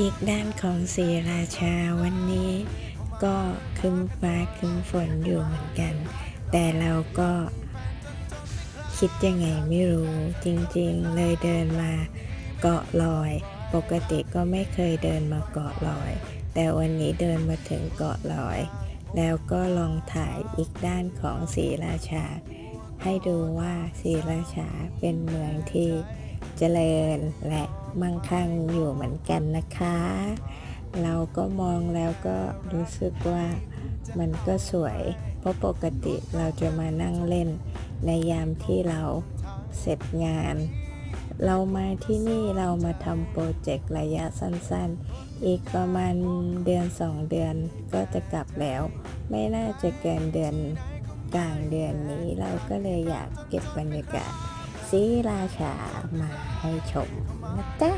อีกด้านของศรีราชาวันนี้ ก็คึ้มฟ้าคึ้มฝนอยู่เหมือนกัน แต่เราก็คิดยังไงไม่รู้จริงๆเลยเดินมาเกาะลอย ปกติก็ไม่เคยเดินมาเกาะลอย แต่วันนี้เดินมาถึงเกาะลอย แล้วก็ลองถ่ายอีกด้านของศรีราชา ให้ดูว่าศรีราชาเป็นเมืองที่ เจริญและมั่งคั่งอยู่เหมือนกันนะคะ เราก็มองแล้วก็รู้สึกว่ามันก็สวย เพราะปกติเราจะมานั่งเล่นในยามที่เราเสร็จงาน เรามาที่นี่เรามาทำโปรเจกต์ระยะสั้นๆ อีกประมาณเดือนสองเดือนก็จะกลับแล้ว ไม่น่าจะเกินเดือนกลางเดือนนี้เราก็เลยอยากเก็บบรรยากาศ ศรีราชามาให้ชมนะจ๊ะ